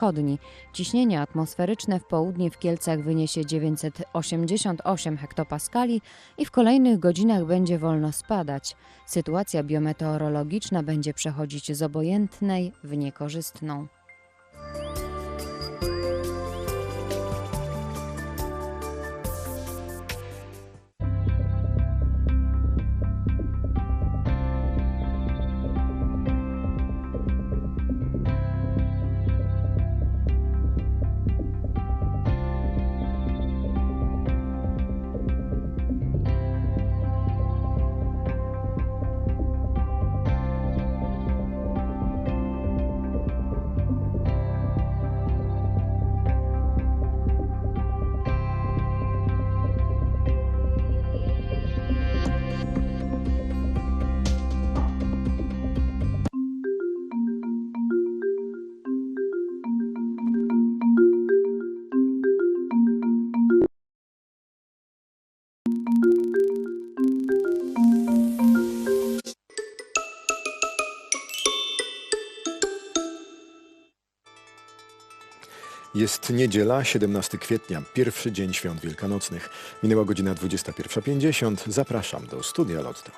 wschodni. Ciśnienie atmosferyczne w południe w Kielcach wyniesie 988 hektopaskali i w kolejnych godzinach będzie wolno spadać. Sytuacja biometeorologiczna będzie przechodzić z obojętnej w niekorzystną. Jest niedziela, 17 kwietnia, pierwszy dzień świąt wielkanocnych. Minęła godzina 21.50. Zapraszam do studia Lotto.